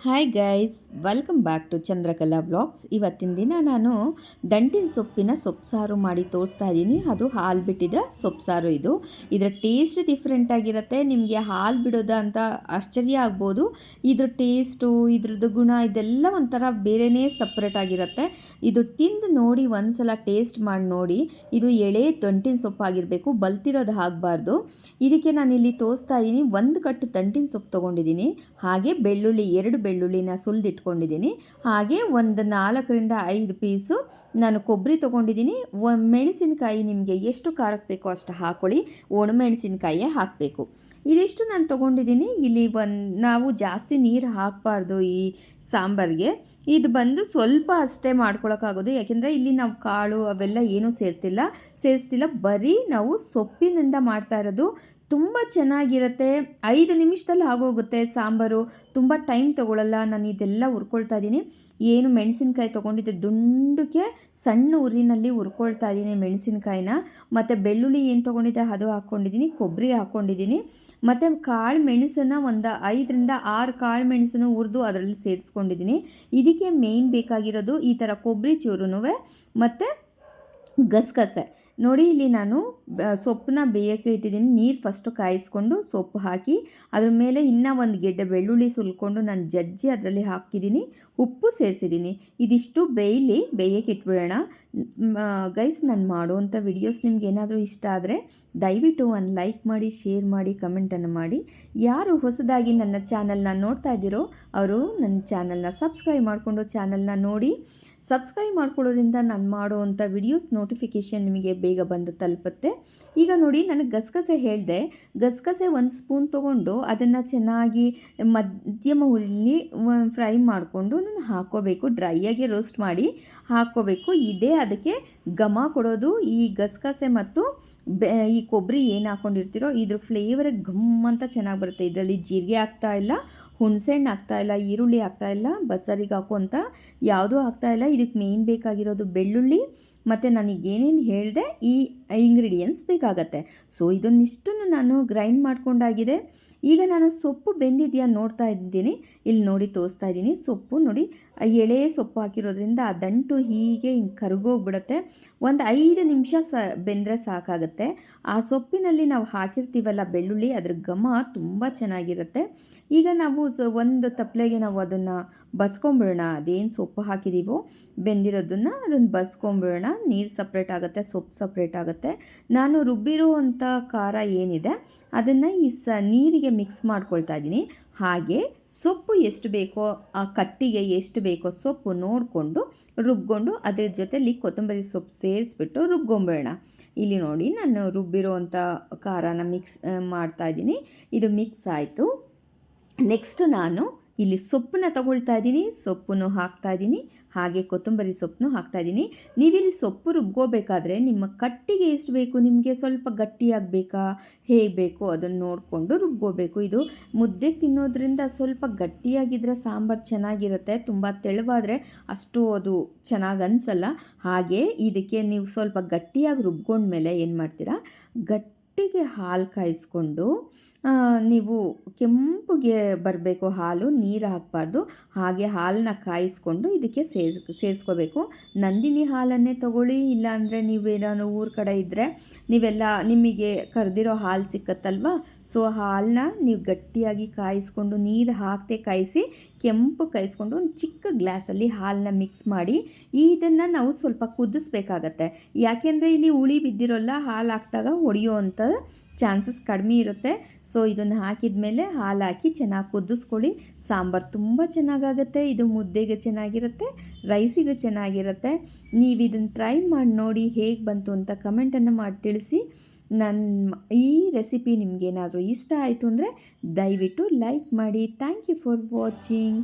Hi guys welcome back to Chandrakala blogs ಇವತ್ತಿನ ದಿನ ನಾನು ದಂಟಿನ ಸೊಪ್ಪಿನ ಸೊಪ್ಪು ಮಾಡಿ ತೋರಿಸ್ತಾ ಇದ್ದೀನಿ ಅದು ಹಾಲು ಬಿಟ್ಟಿದ ಸೊಪ್ಪು ಸಾರು ಇದು ಇದರ ಟೇಸ್ಟ್ ಡಿಫ್ರೆಂಟ್ ಆಗಿರುತ್ತೆ ನಿಮಗೆ ಹಾಲು ಬಿಡೋದ ಅಂತ ಆಶ್ಚರ್ಯ ಆಗ್ಬೋದು ಇದ್ರ ಟೇಸ್ಟು ಇದ್ರದ್ದು ಗುಣ ಇದೆಲ್ಲ ಒಂಥರ ಬೇರೆಯೇ ಸಪ್ರೇಟ್ ಆಗಿರುತ್ತೆ ಇದು ತಿಂದು ನೋಡಿ ಒಂದ್ಸಲ ಟೇಸ್ಟ್ ಮಾಡಿ ನೋಡಿ ಇದು ಎಳೆ ದಂಟಿನ ಸೊಪ್ಪು ಆಗಿರಬೇಕು ಬಲ್ತಿರೋದು ಆಗಬಾರ್ದು ಇದಕ್ಕೆ ನಾನು ಇಲ್ಲಿ ತೋರಿಸ್ತಾ ಇದ್ದೀನಿ ಒಂದು ಕಟ್ಟು ದಂಟಿನ ಸೊಪ್ಪು ತೊಗೊಂಡಿದ್ದೀನಿ ಹಾಗೆ ಬೆಳ್ಳುಳ್ಳಿ ಎರಡು ಬೆಳ್ಳುಳ್ಳಿನ ಸುಲಿದಿಟ್ಕೊಂಡಿದ್ದೀನಿ. ಹಾಗೆ ಒಂದು ನಾಲ್ಕರಿಂದ ಐದು ಪೀಸು ನಾನು ಕೊಬ್ಬರಿ ತೊಗೊಂಡಿದ್ದೀನಿ. ಮೆಣಸಿನಕಾಯಿ ನಿಮಗೆ ಎಷ್ಟು ಖಾರಕ್ಕೆ ಬೇಕೋ ಅಷ್ಟು ಹಾಕ್ಕೊಳ್ಳಿ ಒಣಮೆಣಸಿನ್ಕಾಯೇ ಹಾಕಬೇಕು. ಇದಿಷ್ಟು ನಾನು ತೊಗೊಂಡಿದ್ದೀನಿ. ಇಲ್ಲಿ ಒಂದು ನಾವು ಜಾಸ್ತಿ ನೀರು ಹಾಕಬಾರ್ದು ಈ ಸಾಂಬಾರಿಗೆ. ಇದು ಬಂದು ಸ್ವಲ್ಪ ಅಷ್ಟೇ ಮಾಡ್ಕೊಳಕ್ಕಾಗೋದು. ಯಾಕೆಂದರೆ ಇಲ್ಲಿ ನಾವು ಕಾಳು ಅವೆಲ್ಲ ಏನೂ ಸೇರ್ತಿಲ್ಲ. ಸೇರಿಸ್ತಿಲ್ಲ. ಬರೀ ನಾವು ಸೊಪ್ಪಿನಿಂದ ಮಾಡ್ತಾ ಇರೋದು. ತುಂಬ ಚೆನ್ನಾಗಿರುತ್ತೆ. ಐದು ನಿಮಿಷದಲ್ಲಿ ಆಗೋಗುತ್ತೆ ಸಾಂಬಾರು. ತುಂಬ ಟೈಮ್ ತೊಗೊಳ್ಳಲ್ಲ ನಾನು ಇದೆಲ್ಲ ಹುರ್ಕೊಳ್ತಾ ಇದ್ದೀನಿ. ಏನು ಮೆಣಸಿನ್ಕಾಯಿ ತೊಗೊಂಡಿದ್ದೆ ದುಂಡಕ್ಕೆ ಸಣ್ಣ ಉರಿನಲ್ಲಿ ಹುರ್ಕೊಳ್ತಾ ಇದ್ದೀನಿ ಮೆಣಸಿನ್ಕಾಯಿನ. ಮತ್ತು ಬೆಳ್ಳುಳ್ಳಿ ಏನು ತೊಗೊಂಡಿದ್ದೆ ಅದು ಹಾಕ್ಕೊಂಡಿದ್ದೀನಿ. ಕೊಬ್ಬರಿ ಹಾಕ್ಕೊಂಡಿದ್ದೀನಿ. ಮತ್ತು ಕಾಳು ಮೆಣಸನ್ನು ಒಂದು ಐದರಿಂದ ಆರು ಕಾಳು ಮೆಣಸನ್ನು ಹುರಿದು ಅದರಲ್ಲಿ ಸೇರಿಸ್ಕೊಂಡಿದ್ದೀನಿ. ಇದಕ್ಕೆ ಮೇಯ್ನ್ ಬೇಕಾಗಿರೋದು ಈ ಥರ ಕೊಬ್ಬರಿ ಚೂರುನೂ ಮತ್ತು ಗಸಗಸೆ. ನೋಡಿ, ಇಲ್ಲಿ ನಾನು ಸೊಪ್ಪನ್ನ ಬೇಯೋಕ್ಕೆ ಇಟ್ಟಿದ್ದೀನಿ. ನೀರು ಫಸ್ಟು ಕಾಯಿಸ್ಕೊಂಡು ಸೊಪ್ಪು ಹಾಕಿ, ಅದ್ರ ಮೇಲೆ ಇನ್ನೂ ಒಂದು ಗೆಡ್ಡೆ ಬೆಳ್ಳುಳ್ಳಿ ಸುಲ್ಕೊಂಡು ನಾನು ಜಜ್ಜಿ ಅದರಲ್ಲಿ ಹಾಕಿದ್ದೀನಿ. ಉಪ್ಪು ಸೇರಿಸಿದ್ದೀನಿ. ಇದಿಷ್ಟು ಬೇಯಲಿ ಬೇಯಕ್ಕೆ ಇಟ್ಬಿಡೋಣ. ಗೈಸ್ ನಾನು ಮಾಡುವಂಥ ವಿಡಿಯೋಸ್ ನಿಮ್ಗೆ ಏನಾದರೂ ಇಷ್ಟ ಆದರೆ ದಯವಿಟ್ಟು ಒಂದು ಲೈಕ್ ಮಾಡಿ ಶೇರ್ ಮಾಡಿ ಕಮೆಂಟನ್ನು ಮಾಡಿ. ಯಾರು ಹೊಸದಾಗಿ ನನ್ನ ಚಾನಲ್ನ ನೋಡ್ತಾ ಇದ್ದೀರೋ, ಅವರು ನನ್ನ ಚಾನಲ್ನ ಸಬ್ಸ್ಕ್ರೈಬ್ ಮಾಡಿಕೊಂಡು ಚಾನಲ್ನ ನೋಡಿ. ಸಬ್ಸ್ಕ್ರೈಬ್ ಮಾಡ್ಕೊಳ್ಳೋದ್ರಿಂದ ನಾನು ಮಾಡುವಂಥ ವಿಡಿಯೋಸ್ ನೋಟಿಫಿಕೇಷನ್ ನಿಮಗೆ ಬೇಗ ಬಂದು ತಲುಪುತ್ತೆ. ಈಗ ನೋಡಿ ನನಗೆ ಗಸಗಸೆ ಹೇಳಿದೆ. ಗಸಗಸೆ ಒಂದು ಸ್ಪೂನ್ ತೊಗೊಂಡು ಅದನ್ನು ಚೆನ್ನಾಗಿ ಮಧ್ಯಮ ಹುರಿಲಿ ಫ್ರೈ ಮಾಡಿಕೊಂಡು ನಾನು ಹಾಕ್ಕೋಬೇಕು. ಡ್ರೈಯಾಗಿ ರೋಸ್ಟ್ ಮಾಡಿ ಹಾಕ್ಕೋಬೇಕು. ಇದೇ ಅದಕ್ಕೆ ಘಮ ಕೊಡೋದು. ಈ ಗಸಗಸೆ ಮತ್ತು ಈ ಕೊಬ್ಬರಿ ಏನು ಹಾಕ್ಕೊಂಡಿರ್ತೀರೋ ಇದ್ರ ಫ್ಲೇವರ್ ಘಮ್ ಅಂತ ಚೆನ್ನಾಗಿ ಬರುತ್ತೆ. ಇದರಲ್ಲಿ ಜೀರಿಗೆ ಆಗ್ತಾ ಇಲ್ಲ, ಹುಣಸೆಹಣ್ಣು ಹಾಕ್ತಾ ಇಲ್ಲ, ಈರುಳ್ಳಿ ಹಾಕ್ತಾ ಇಲ್ಲ, ಬಸ್ಸರಿಗೆ ಹಾಕುವಂಥ ಯಾವುದೂ ಹಾಕ್ತಾ ಇಲ್ಲ. ಇದಕ್ಕೆ ಮೇನ್ ಬೇಕಾಗಿರೋದು ಬೆಳ್ಳುಳ್ಳಿ ಮತ್ತು ನನಗೆ ಏನೇನು ಹೇಳಿದೆ ಈ ಇಂಗ್ರೀಡಿಯೆಂಟ್ಸ್ ಬೇಕಾಗತ್ತೆ. ಸೊ ಇದನ್ನಿಷ್ಟನ್ನು ನಾನು ಗ್ರೈಂಡ್ ಮಾಡ್ಕೊಂಡಾಗಿದೆ. ಈಗ ನಾನು ಸೊಪ್ಪು ಬೆಂದಿದೆಯಾ ನೋಡ್ತಾ ಇದ್ದೀನಿ. ಇಲ್ಲಿ ನೋಡಿ ತೋರಿಸ್ತಾ ಇದ್ದೀನಿ. ಸೊಪ್ಪು ನೋಡಿ ಎಳೆ ಸೊಪ್ಪು ಹಾಕಿರೋದ್ರಿಂದ ಆ ದಂಟು ಹೀಗೆ ಹಿಂಗೆ ಕರಗೋಗ್ಬಿಡುತ್ತೆ. ಒಂದು ಐದು ನಿಮಿಷ ಸ ಬೆಂದರೆ ಸಾಕಾಗುತ್ತೆ. ಆ ಸೊಪ್ಪಿನಲ್ಲಿ ನಾವು ಹಾಕಿರ್ತೀವಲ್ಲ ಬೆಳ್ಳುಳ್ಳಿ, ಅದ್ರ ಘಮ ತುಂಬ ಚೆನ್ನಾಗಿರುತ್ತೆ. ಈಗ ನಾವು ಒಂದು ತಪ್ಪಲೆಗೆ ನಾವು ಅದನ್ನು ಬಸ್ಕೊಂಬಿಡೋಣ. ಅದೇನು ಸೊಪ್ಪು ಹಾಕಿದ್ದೀವೋ ಬೆಂದಿರೋದನ್ನು ಅದನ್ನು ಬಸ್ಕೊಂಬಿಡೋಣ. ನೀರು ಸಪ್ರೇಟ್ ಆಗುತ್ತೆ ಸೊಪ್ಪು ಸಪ್ರೇಟ್ ಆಗುತ್ತೆ. ನಾನು ರುಬ್ಬಿರುವಂಥ ಖಾರ ಏನಿದೆ, ಅದನ್ನು ಈ ಸ ನೀರಿಗೆ ಮಿಕ್ಸ್ ಮಾಡ್ಕೊಳ್ತಾ ಇದ್ದೀನಿ. ಹಾಗೆ ಸೊಪ್ಪು ಎಷ್ಟು ಬೇಕೋ, ಆ ಕಟ್ಟಿಗೆ ಎಷ್ಟು ಬೇಕೋ ಸೊಪ್ಪು ನೋಡಿಕೊಂಡು ರುಬ್ಕೊಂಡು ಅದ್ರ ಜೊತೆಲಿ ಕೊತ್ತಂಬರಿ ಸೊಪ್ಪು ಸೇರಿಸ್ಬಿಟ್ಟು ರುಬ್ಕೊಂಬಿಡೋಣ. ಇಲ್ಲಿ ನೋಡಿ ನಾನು ರುಬ್ಬಿರೋವಂಥ ಖಾರನ ಮಿಕ್ಸ್ ಮಾಡ್ತಾ ಇದ್ದೀನಿ. ಇದು ಮಿಕ್ಸ್ ಆಯಿತು. ನೆಕ್ಸ್ಟ್ ನಾನು ಇಲ್ಲಿ ಸೊಪ್ಪನ್ನ ತಗೊಳ್ತಾ ಇದ್ದೀನಿ, ಸೊಪ್ಪನ್ನು ಹಾಕ್ತಾ ಇದ್ದೀನಿ, ಹಾಗೆ ಕೊತ್ತಂಬರಿ ಸೊಪ್ಪನ್ನು ಹಾಕ್ತಾ ಇದ್ದೀನಿ. ನೀವಿಲ್ಲಿ ಸೊಪ್ಪು ರುಬ್ಕೋಬೇಕಾದ್ರೆ ನಿಮ್ಮ ಕಟ್ಟಿಗೆ ಎಷ್ಟು ಬೇಕು? ನಿಮಗೆ ಸ್ವಲ್ಪ ಗಟ್ಟಿಯಾಗಬೇಕಾ? ಹೇಗೆ ಬೇಕು ಅದನ್ನು ನೋಡಿಕೊಂಡು ರುಬ್ಕೋಬೇಕು. ಇದು ಮುದ್ದೆಗೆ ತಿನ್ನೋದ್ರಿಂದ ಸ್ವಲ್ಪ ಗಟ್ಟಿಯಾಗಿದ್ದರೆ ಸಾಂಬಾರು ಚೆನ್ನಾಗಿರುತ್ತೆ, ತುಂಬ ತೆಳುವಾದರೆ ಅಷ್ಟು ಅದು ಚೆನ್ನಾಗಿ ಅನಿಸಲ್ಲ. ಹಾಗೆ ಇದಕ್ಕೆ ನೀವು ಸ್ವಲ್ಪ ಗಟ್ಟಿಯಾಗಿ ರುಬ್ಕೊಂಡ್ಮೇಲೆ ಏನು ಮಾಡ್ತೀರಾ ಗಟ್ಟಿಗೆ ಹಾಲು ಕಾಯಿಸ್ಕೊಂಡು ನೀವು ಕೆಂಪುಗೆ ಬರಬೇಕು ಹಾಲು, ನೀರು ಹಾಕಬಾರ್ದು. ಹಾಗೆ ಹಾಲನ್ನ ಕಾಯಿಸ್ಕೊಂಡು ಇದಕ್ಕೆ ಸೇಸ್ ಸೇರಿಸ್ಕೋಬೇಕು. ನಂದಿನಿ ಹಾಲನ್ನೇ ತಗೊಳ್ಳಿ, ಇಲ್ಲಾಂದರೆ ನೀವೇನಾದ್ರು ಊರ ಕಡೆ ಇದ್ದರೆ ನೀವೆಲ್ಲ ನಿಮಗೆ ಕರೆದಿರೋ ಹಾಲು ಸಿಕ್ಕತ್ತಲ್ವ? ಸೊ ಹಾಲನ್ನ ನೀವು ಗಟ್ಟಿಯಾಗಿ ಕಾಯಿಸ್ಕೊಂಡು, ನೀರು ಹಾಕದೆ ಕಾಯಿಸಿ, ಕೆಂಪು ಕಾಯಿಸ್ಕೊಂಡು ಒಂದು ಚಿಕ್ಕ ಗ್ಲಾಸಲ್ಲಿ ಹಾಲನ್ನ ಮಿಕ್ಸ್ ಮಾಡಿ, ಇದನ್ನು ನಾವು ಸ್ವಲ್ಪ ಕುದಿಸ್ಬೇಕಾಗತ್ತೆ. ಯಾಕೆಂದರೆ ಇಲ್ಲಿ ಹುಳಿ ಬಿದ್ದಿರೋಲ್ಲ, ಹಾಲು ಹಾಕಿದಾಗ ಹೊಡೆಯೋ ಅಂಥ ಚಾನ್ಸಸ್ ಕಡಿಮೆ ಇರುತ್ತೆ. ಸೊ ಇದನ್ನು ಹಾಕಿದ ಮೇಲೆ ಹಾಲು ಹಾಕಿ ಚೆನ್ನಾಗಿ ಕುದಿಸ್ಕೊಳ್ಳಿ. ಸಾಂಬಾರು ತುಂಬ ಚೆನ್ನಾಗಾಗುತ್ತೆ. ಇದು ಮುದ್ದೆಗೆ ಚೆನ್ನಾಗಿರುತ್ತೆ, ರೈಸಿಗೆ ಚೆನ್ನಾಗಿರುತ್ತೆ. ನೀವು ಇದನ್ನು ಟ್ರೈ ಮಾಡಿ ನೋಡಿ ಹೇಗೆ ಬಂತು ಅಂತ ಕಮೆಂಟನ್ನು ಮಾಡಿ ತಿಳಿಸಿ. ನನ್ನ ಈ ರೆಸಿಪಿ ನಿಮಗೇನಾದರೂ ಇಷ್ಟ ಆಯಿತು ಅಂದರೆ ದಯವಿಟ್ಟು ಲೈಕ್ ಮಾಡಿ. Thank you for watching